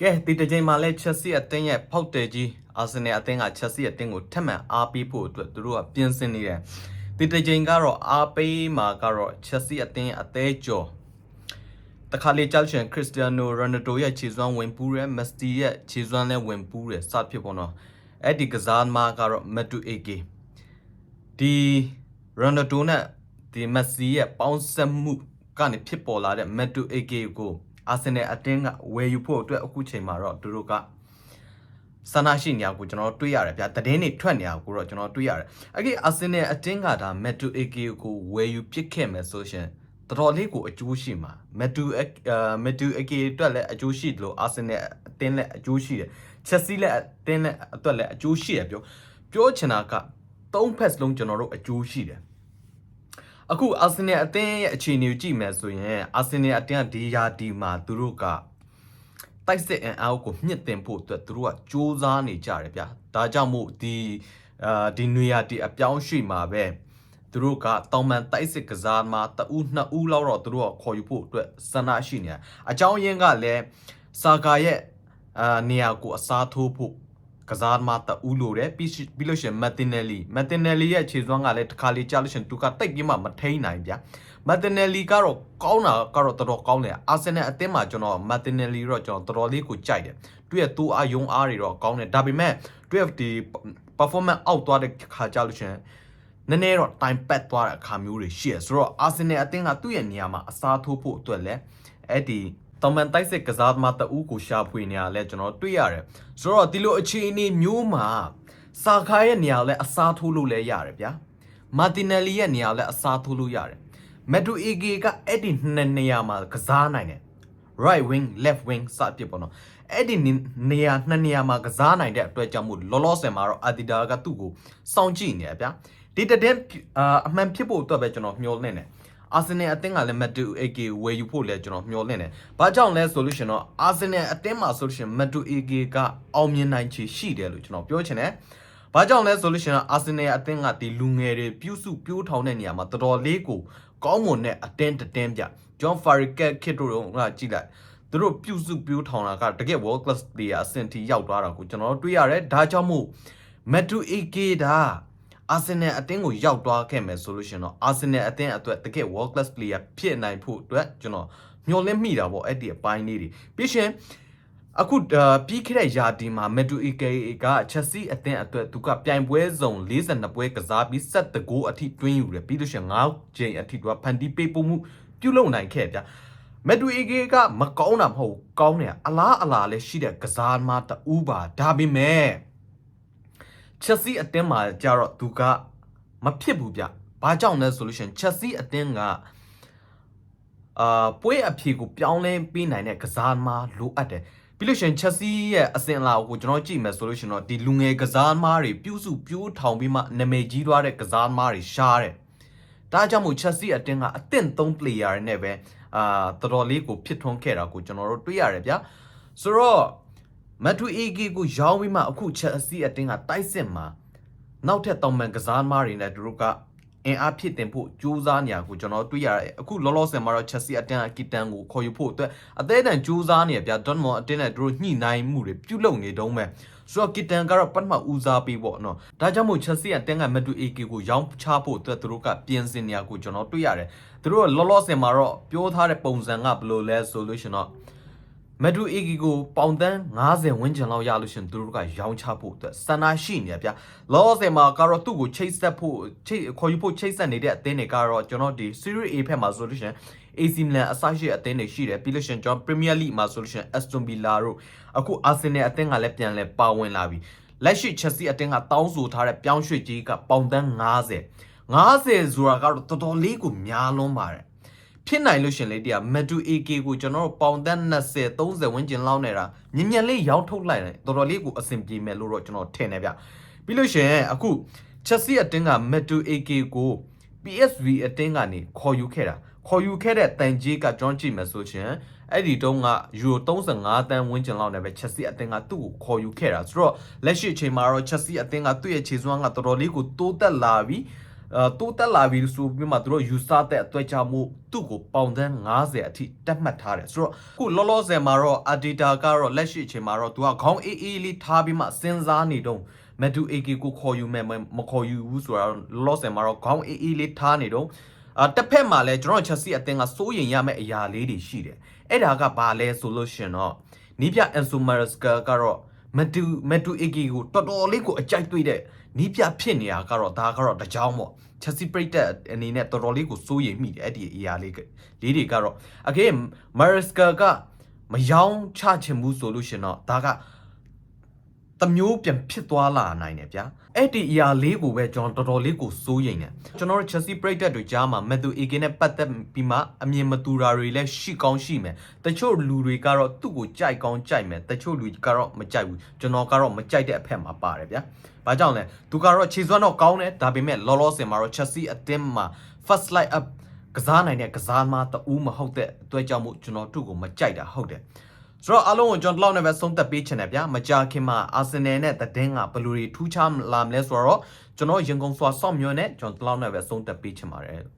ကဲဒီတစ်ချိန်မှာလဲချက်စီအသင်းရဲ့ဖောက်တယ်ကြီးအာဆင်နယ်အသင်းကချက်စီအသင်းကိုထပ်မံအားပေးဖို့အတွက်သူတို့ကပြင်ဆင်နေတယ်ဒီတစ်ချိန်ကတော့အားပေးမှာကတော့ချက်စီအသင်းအသေးကျော်တခါလေကြောက်ရှင်ခရစ္စတီယာနိုရိုနယ်ဒိုရဲ့ခြေစွမ်းဝင်ပူးတယ်မက်စတီရဲ့ခြေစွမ်းလည်းဝင်ပူးတယ်စဖြစ်ပေါ်တော့အဲ့ဒီကစားမားကတော့မက်တူအေဂီဒီရိုနယ်ဒိုနဲ့ဒီမက်ဆီရဲ့ပေါင်းစပ်မှုကနေဖြစ်ပေါ်လာတဲ့မက်တူအေဂီကို အာဆင်နယ်အသင်းကဝယ်ယူဖို့အတွက်အခုချိန်မှာတော့သူတို့ကဆန္ဒရှိနေရကိုကျွန်တော်တို့တွေ့ရတယ်ဗျာသတင်းတွေထွက်နေရကိုတော့ကျွန်တော်တွေ့ရတယ်အဲ့ဒီအာဆင်နယ်အတင်းကဒါမက်တူအေကီကိုဝယ်ယူပစ်ခဲ့မယ်ဆိုရှင်တော်တော်လေးကိုအကျိုးရှိမှာမက်တူအဲမက်တူအေကီအတွက်လည်းအကျိုးရှိတယ်လို့အာဆင်နယ်အတင်းလည်းအကျိုးရှိတယ်ချက်စီလည်းအတင်းလည်းအတွက်လည်းအကျိုးရှိတယ်ပြောပြောချင်တာကသုံးဖက်စလုံးကျွန်တော်တို့အကျိုးရှိတယ် အခုအာဆင်နယ်အသင်းရဲ့အခြေအနေကိုကြည့်မယ်ဆိုရင်အာဆင်နယ်အသင်းကဒီယာဒီမှာသူတို့ကတိုက်စစ်အင်အားကိုမြင့်တင်ဖို့အတွက်သူတို့ကစ조사နေကြတယ်ဗျာဒါကြောင့်မို့ဒီအာဒီနွေရာဒီအပြောင်းရွှေ့မှာပဲသူတို့ကတောင်ပန်တိုက်စစ်ကစားမှာတအူးနှစ်ဦးလောက်တော့သူတို့ကခေါ်ယူဖို့အတွက်စန္ဒရှိနေတာအကြောင်းရင်းကလည်းစာကာရဲ့အာနေရာကိုအစားထိုးဖို့ ကစားမှာတအူးလို့တယ်ပြီးရှိပြီးလို့ရှရင်မက်တင်နယ်လီမက်တင်နယ်လီရဲ့ခြေစွမ်းကလည်းတစ်ခါလေကြာလို့ရှရင်သူကတိတ်ပြီးမှမထိန်နိုင်ဗျာမတ်တင်နယ်လီကတော့ကောင်းတာကတော့တော်တော်ကောင်းတယ်အာဆင်နယ်အသင်းမှာကျွန်တော်မတ်တင်နယ်လီတော့ကျွန်တော်တော်တော်လေးကိုကြိုက်တယ်သူရဲ့သူ့အားယုံအားတွေတော့ကောင်းတယ်ဒါပေမဲ့သူရဲ့ဒီ performance အောက်သွားတဲ့ခါကြလို့ရှရင်နည်းနည်းတော့ time pad သွားတဲ့အခါမျိုးတွေရှိရဆိုတော့အာဆင်နယ်အသင်းကသူ့ရဲ့နေရာမှာအစားထိုးဖို့အတွက်လည်းအဲ့ဒီ တောင်မန်တိုက်စစ်ကစားသမားတအူးကိုရှာဖွေနေရလဲကျွန်တော်တွေ့ရတယ်ဆိုတော့ဒီလိုအခြေအနေမျိုးမှာစာခါရဲ့နေရာလဲအစားထိုးလို့လဲရတယ်ဗျာမာတင်နယ်လီရဲ့နေရာလဲအစားထိုးလို့ရတယ်မက်ဒူအီဂီကအဲ့ဒီနှစ်နေရာမှာကစားနိုင်တယ် right wing left wing စအဖြစ်ပေါ့နော်အဲ့ဒီနေရာနှစ်နေရာမှာကစားနိုင်တဲ့အတွက်ကြောင့်မို့လောလောဆယ်မှာတော့အာဒီဒါကသူ့ကိုစောင့်ကြည့်နေရဗျာဒီတတဲ့အာအမှန်ဖြစ်ဖို့အတွက်ပဲကျွန်တော်မျှော်လင့်တယ် အာဆင်နယ်အသင်းကလည်းမက်ဒူအေဂီဝယ်ယူဖို့လည်းကျွန်တော်မျှော်လင့်တယ်။ဘာကြောင့်လဲဆိုလို့ရှင်တော့အာဆင်နယ်အသင်းမှာဆိုလို့ရှင်မက်ဒူအေဂီကအောင်မြင်နိုင်ချေရှိတယ်လို့ကျွန်တော်ပြောချင်တယ်။ဘာကြောင့်လဲဆိုလို့ရှင်တော့အာဆင်နယ်အသင်းကဒီလူငယ်တွေပြုစုပြိုးထောင်တဲ့နေရာမှာတော်တော်လေးကိုကောင်းမွန်တဲ့အတင်းတတင်းပြဂျွန်ဖာရီကက်ခစ်တို့ကကြည့်လိုက်သူတို့ပြုစုပြိုးထောင်တာကတကယ် world class player အဆင့်ထိရောက်သွားတာကိုကျွန်တော်တို့တွေ့ရတယ်ဒါကြောင့်မို့မက်ဒူ အေဂီဒါအာဆင်နယ်အသင်းကိုရောက်သွားခဲ့မယ်ဆိုလို့ရှင်တော့အာဆင်နယ်အသင်းအတွက်တကယ် world class player ဖြစ်နိုင်ဖို့အတွက်ကျွန်တော်မျှော်လင့်မိတာပေါ့အဲ့ဒီအပိုင်းလေးတွေပြီးရှင်အခုပြီးခဲ့တဲ့ယာတီမှာမက်ဒူအီကေကချက်စီအသင်းအတွက်သူကပြိုင်ပွဲစုံ42ပွဲကစားပြီး7ဂိုးအထိတွင်းယူတယ်ပြီးလို့ရှင်9ချိန်အထိသူကဖန်တီးပေးပို့မှုပြုလုပ်နိုင်ခဲ့ဗျမက်ဒူအီကေကမကောင်းတာမဟုတ်ကောင်းတယ်အလားအလာလည်းရှိတဲ့ကစားမတူပါဒါပေမဲ့ ချက်စီအသင်းမှာကြတော့သူကမဖြစ်ဘူးဗျဘာကြောင့်လဲဆိုလို့ရှင်ချက်စီအသင်းကအာပွဲအဖြေကိုပြောင်းလဲပေးနိုင်တဲ့ကစားသမားလိုအပ်တယ်ပြီးလို့ရှရင်ချက်စီရဲ့အစင်အလာကိုကျွန်တော်ကြည့်မယ်ဆိုလို့ရှရင်တော့ဒီလူငယ်ကစားသမားတွေပြုစုပြိုးထောင်ပြီးမှနာမည်ကြီးသွားတဲ့ကစားသမားတွေရှားတယ်ဒါကြောင့်မို့ချက်စီအတင်းကအသင့်သုံး player တွေနဲ့ပဲအာတော်တော်လေးကိုဖြစ်ထွန်းခဲ့တာကိုကျွန်တော်တို့တွေ့ရတယ်ဗျာဆိုတော့ မတူအီဂီကိုရောင်းပြီးမှအခုချက်စီအတင်းကတိုက်စစ်မှာနောက်ထပ်တောင်ပန်ကစားသမားတွေနဲ့သူတို့ကအင်အားဖြစ်တင်ဖို့ကြိုးစားနေရကိုကျွန်တော်တွေ့ရတယ်အခုလောလောဆယ်မှာတော့ချက်စီအတန်အကီတန်ကိုခေါ်ယူဖို့အတွက်အသေးအတန်ကြိုးစားနေရဗျာဒွန်မော်အတင်းနဲ့တို့ညှိနှိုင်းမှုတွေပြုလုပ်နေတုံးမဲ့ဆိုတော့ကီတန်ကတော့ပတ်မှဦးစားပေးပေါ့နော်ဒါကြောင့်မို့ချက်စီအတန်ကမတူအေကီကိုရောင်းချဖို့အတွက်သူတို့ကပြင်ဆင်နေရကိုကျွန်တော်တွေ့ရတယ်သူတို့ကလောလောဆယ်မှာတော့ပြောထားတဲ့ပုံစံကဘယ်လိုလဲဆိုလို့ရှင်တော့ မဒူအီဂီကိုပေါင်တန်း90ဝန်းကျင်လောက်ရလို့ရှင်သူတို့ကရောင်းချဖို့အတွက်စန္ဒရှိနေဗျာလောဆယ်မှာကတော့သူ့ကိုချိတ်ဆက်ဖို့ချိတ်ခေါ်ယူဖို့ချိတ်ဆက်နေတဲ့အသင်းတွေကတော့ကျွန်တော်ဒီ Serie A ဖက်မှာဆိုလို့ရှင် AC Milan အစရှိအသင်းတွေရှိတယ်ပြီးလို့ရှင်ကျွန်တော် Premier League မှာဆိုလို့ရှင် Aston Villa တို့အခု Arsenal အသင်းကလည်းပြန်လဲပါဝင်လာပြီလက်ရှိ Chelsea အသင်းကတောင်းဆိုထားတဲ့ပြောင်းရွှေ့ကြီးကပေါင်တန်း90 90ဆိုတာကတော့တော်တော်လေးကိုများလွန်းပါတယ် ဖြစ်နိုင်လို့ရှင်လေတရားမတူ AK ကိုကျွန်တော်တို့ပေါင်တန်း20 30ဝန်းကျင်လောက်နေတာညင်ညင်လေးရောင်းထုတ်လိုက်တယ်တော်တော်လေးကိုအဆင်ပြေမယ်လို့တော့ကျွန်တော်ထင်တယ်ဗျပြီးလို့ရှင်အခု Chelsea အတင်းကမတူ AK ကို PSV အတင်းကနေခေါ်ယူခဲ့တာခေါ်ယူခဲ့တဲ့တန်ကြီးကကျွန်တော်ကြည့်မယ်ဆိုရှင်အဲ့ဒီတုန်းကယူရို35တန်းဝန်းကျင်လောက်နဲ့ပဲ Chelsea အတင်းကသူ့ကိုခေါ်ယူခဲ့တာဆိုတော့လက်ရှိအချိန်မှာတော့ Chelsea အတင်းကသူ့ရဲ့ခြေစွမ်းကတော်တော်လေးကိုတိုးတက်လာပြီးအဲ တိုးတက်လာပြီဆိုပြီးမှသူတို့ယူဆတဲ့အတွက်ကြောင့်မို့သူ့ကိုပေါင်သန်း90အထိတက်မှတ်ထားတယ်ဆိုတော့အခုလောလောဆယ်မှာတော့ Adita ကတော့လက်ရှိအချိန်မှာတော့သူကခေါင်းအေးအေးလေးထားပြီးမှစဉ်းစားနေတော့မက်ဒူ AK ကိုခေါ်ယူမယ်မခေါ်ယူဘူးဆိုတော့လောလောဆယ်မှာတော့ခေါင်းအေးအေးလေးထားနေတော့အာတစ်ဖက်မှာလည်းကျွန်တော်ချက်စီအတင်းကစိုးရင်ရမယ့်အရာလေးတွေရှိတယ်အဲ့ဒါကဘာလဲဆိုလို့ရှင်တော့နီးပြအန်ဆိုမာရစကာကတော့မက်ဒူမက်ဒူ AK ကိုတော်တော်လေးကိုအကြိုက်တွေ့တဲ့ နီးပြဖြစ်နေတာကတော့ဒါကတော့တကြောင်ပေါ့ချက်စီပရိတ်တက်အနေနဲ့တော်တော်လေးကိုစိုးရိမ်မိတယ်အဲ့ဒီအရာလေးကလေးတွေကတော့အကေမာရစကာကမယောင်းချချင်ဘူးဆိုလို့ရှင်တော့ဒါက တမျိုးပြန်ဖြစ်သွားလာနိုင်တယ်ဗျာအဲ့ဒီအရာလေးကိုပဲကျွန်တော်တော်တော်လေးကိုစိုးရိမ်တယ်ကျွန်တော်တို့ချက်စီပရိတ်တက်တွေကြားမှာမက်သူအေကင်နဲ့ပတ်သက်ပြီးမှအမြင်မတူတာတွေလည်းရှိကောင်းရှိမယ်တချို့လူတွေကတော့သူ့ကိုကြိုက်ကောင်းကြိုက်မယ်တချို့လူကတော့မကြိုက်ဘူးကျွန်တော်ကတော့မကြိုက်တဲ့အဖက်မှာပါတယ်ဗျာ။ဘာကြောင့်လဲ။သူကတော့ခြေစွမ်းတော့ကောင်းတယ်ဒါပေမဲ့လောလောဆယ်မှာတော့ Chelsea အသင်းမှာ first light up ကစားနိုင်တဲ့ကစားမတူမဟုတ်တဲ့အတွက်ကြောင့်မို့ကျွန်တော်သူ့ကိုမကြိုက်တာဟုတ်တယ်။ ဆိုတော့အားလုံးကိုကျွန်တော်ဒီလောက်နဲ့ပဲဆုံးသက်ပေးချင်တယ်ဗျာ။မကြာခင်မှာအာဆင်နယ်နဲ့တဒင်းကဘယ်လိုတွေထူးခြားလာမလဲဆိုတော့ကျွန်တော်ရင်ကုန်စွာစောင့်မျှော်နဲ့ကျွန်တော်ဒီလောက်နဲ့ပဲဆုံးသက်ပေးချင်ပါတယ်။